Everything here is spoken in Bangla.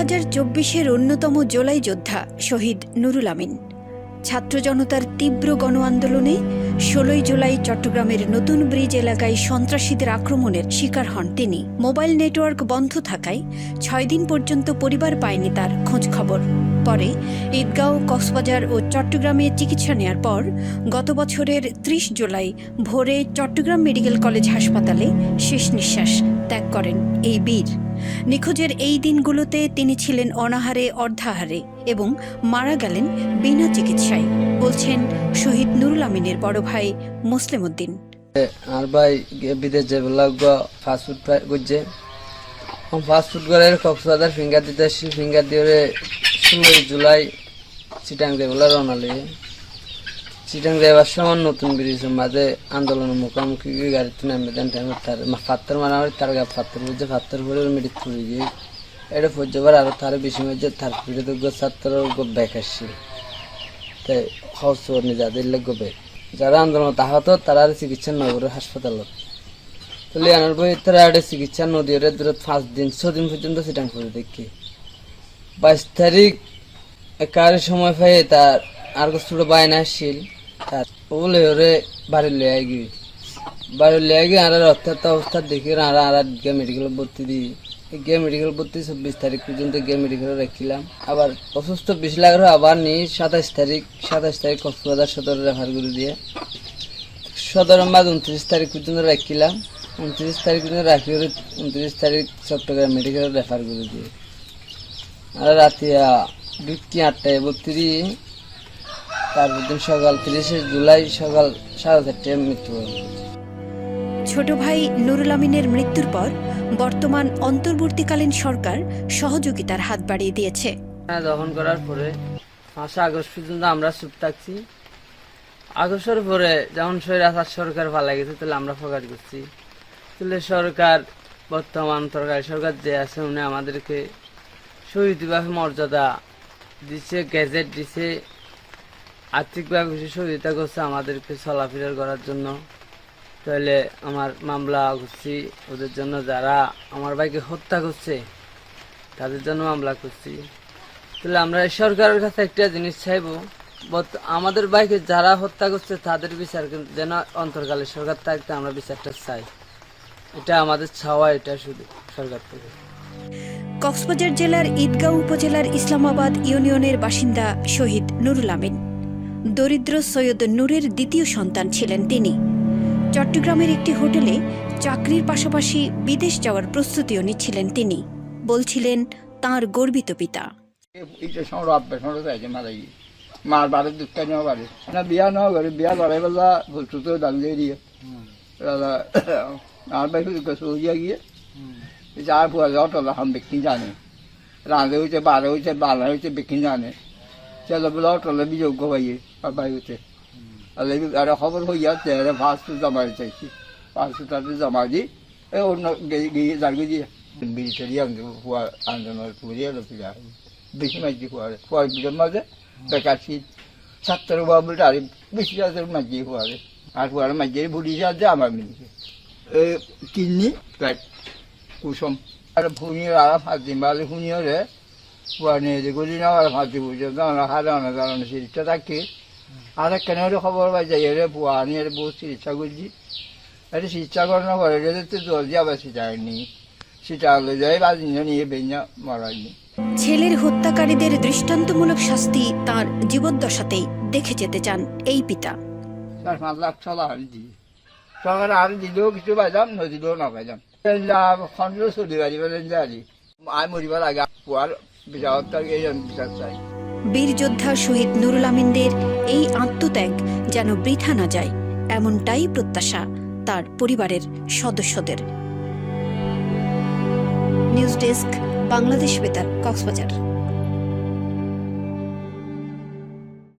হাজার চব্বিশের অন্যতম জোলাই যোদ্ধা শহীদ নুরুল আমিন। ছাত্র জনতার তীব্র গণ আন্দোলনে ষোলোই জুলাই চট্টগ্রামের নতুন ব্রিজ এলাকায় সন্ত্রাসীদের আক্রমণের শিকার হন তিনি। মোবাইল নেটওয়ার্ক বন্ধ থাকায় ছয় দিন পর্যন্ত পরিবার পায়নি তার খোঁজ খবর পরে ঈদগাঁও, কক্সবাজার ও চট্টগ্রামে চিকিৎসা নেয়ার পর গত বছরের ত্রিশ জুলাই ভোরে চট্টগ্রাম মেডিকেল কলেজ হাসপাতালে শেষ নিঃশ্বাস ত্যাগ করেন এই বীর। নিখোঁজের এই দিনগুলোতে তিনি ছিলেন অনাহারে অর্ধাহারে এবং মারা গেলেন বিনা চিকিৎসায়, বলছেন শহীদ নুরুল আমিনের বড় ভাই মুসলিম উদ্দিন। আর ভাই বিদেশ যে ফাস্টফুড করছে ফাস্টফুড করে কক্সবাজার ফিঙ্গার দিতে ফিঙ্গার দিয়ে ষোলোই জুলাই চিটাং দেবলা রওনা লিয়ে চিটাং দেবার সময় নতুন ব্রিজের মাঝে আন্দোলনের মুখোমুখি গাড়িতে নামে দেন তার ফাত্তর মারামারি তার গা ফাত্তর বুঝছে ফাত্তর করে মেডিক তুলে গিয়ে এটা পর্যবার আরও তার বেশি তার বিরুদ্ধে ছাত্র আসছে তাই খরচ নিয়ে যাদের লাগবে ব্যাক যারা আন্দোলন আর চিকিৎসা নগর হাসপাতালত তো লিয়ানোর বই তারা একটা চিকিৎসা নদী ওরে পাঁচ দিন ছদিন পর্যন্ত সিটাং করে দেখি বাইশ তারিখ কার সময় পাই তার আর ছোট বায়না আসছিল বলে ওরে বাড়ি লিয়ে গিয়ে। বাড়ি লিয়ে গিয়ে আর অর্থাৎ অবস্থা দেখি আর আর গিয়ে মেডিকেল ভর্তি দিই। গিয়ে মেডিকেল ভর্তি চব্বিশ তারিখ পর্যন্ত গিয়ে মেডিকেলে রাখছিলাম। আবার অসুস্থ বিশ লাখ আবার নিয়ে সাতাশ তারিখ সাতাশ তারিখ কক্সবাজার সদর রেফার করে দিয়ে সদর মাঝ উনত্রিশ তারিখ পর্যন্ত রাখছিলাম। উনত্রিশ তারিখ পর্যন্ত রাখি উনত্রিশ তারিখ চট্টগ্রাম মেডিকেলে রেফার করে দিয়ে। আর রাতে বিক্রি আটটায় ভর্তি দিয়ে তারপর দিন সকাল তিরিশে জুলাই সকাল সাড়ে চারটায় মৃত্যুবরণ ছোট ভাই নুরুল আমিনের মৃত্যুর পর বর্তমান অন্তর্বর্তীকালীন সরকার সহযোগিতার হাত বাড়িয়ে দিয়েছে। হ্যাঁ দহন করার পরে মাসে আগস্ট পর্যন্ত আমরা চুপ থাকছি। আগস্টের পরে যেমন সৈরাচার সরকার ভালো গেছে তাহলে আমরা ফোকাস করছি। তাহলে সরকার বর্তমান সরকার সরকার যে আছে উনি আমাদেরকে শহীদভাবে মর্যাদা দিচ্ছে গ্যাজেট দিছে আর্থিকভাবে সহযোগিতা করছে, আমাদেরকে চলাফেরা করার জন্য। তাহলে আমার মামলা করছি, ওদের জন্য যারা আমার ভাইকে হত্যা করছে, তাদের জন্য মামলা করছি। তাহলে আমরা সরকারের কাছে একটা জিনিস চাইব আমাদের বাইকে যারা হত্যা করছে, তাদের বিচার যেন অন্তর্কালে সরকার থাকতে আমরা বিচারটা চাই। এটা আমাদের ছাওয়া এটা শুধু সরকার থেকে। কক্সবাজার জেলার ঈদগাঁও উপজেলার ইসলামাবাদ ইউনিয়নের বাসিন্দা শহীদ নুরুল আমিন। দরিদ্র সৈয়দ নূরের দ্বিতীয় সন্তান ছিলেন তিনি। চট্টগ্রামের একটি হোটেলে চাকরির পাশাপাশি বিদেশ যাওয়ার প্রস্তুতিও নিচ্ছিলেন তিনি। বলছিলেন, তার গর্বিত পিতা। মারা গিয়ে বাড়ির দুধটা নেওয়া না, বিয়া নেওয়া বিয়া করাই বেলা দাঁড়িয়ে দিয়ে আর শুধু গিয়ে। ফুয়া যাওয়া তোলা হাম বিক্রি জানে। রাঁধে হয়েছে বারে হয়েছে বালা হয়েছে, বিক্রি জানে। চলো বলে অটোলে বিযোগ্য হইয়ে বাবাই হচ্ছে আর খবর হইয়া তেরে ফার্স্ট জমা চাইছি ফার্স্ট তাতে জমা দিই এই অন্য গিয়ে দাঁড়িয়ে দিয়ে বিড়ি আমি ফুয়া আন্দোলন পুরিয়ে লোক বেশি মাঝি ফুয়ারে ফুয়ার বিলের মাঝে বেকার শীত ছাত্র বাবুটা আর বেশি আছে মাঝি ফুয়ারে আর ফুয়ারে মাঝি ভুড়ি আছে আমার মিলিকে কিডনি পেট কুসুম আর ভুঁড়িয়ে আর ফাঁসি বালে ভুঁড়িয়ে নিয়ে গুলি না আর ফাঁসি বুঝে দাঁড়া খাওয়া না দাঁড়ানো থাকি। আর কেন খবর পাই যাই রে নিয়ে বহু চিকিৎসা করছি এটা চিকিৎসা করে রে তো আবার যাই নিয়ে বেঞ্জা মারাইনি ছেলের হত্যাকারীদের দৃষ্টান্তমূলক শাস্তি তার জীবদ্দশাতেই দেখে যেতে চান এই পিতা। চার পাঁচ লাখ টাকা আর সরকার আর দিলেও কিছু পাইলাম নদিলেও না পাইলাম খন্ড চলি পারিব জানি আই মরিবার আগে পুয়ার বীর যোদ্ধা শহীদ নুরুল আমিনদের এই আত্মত্যাগ যেন বৃথা না যায়, এমনটাই প্রত্যাশা তার পরিবারের সদস্যদের। নিউজ ডেস্ক, বাংলাদেশ বেতার, কক্সবাজার।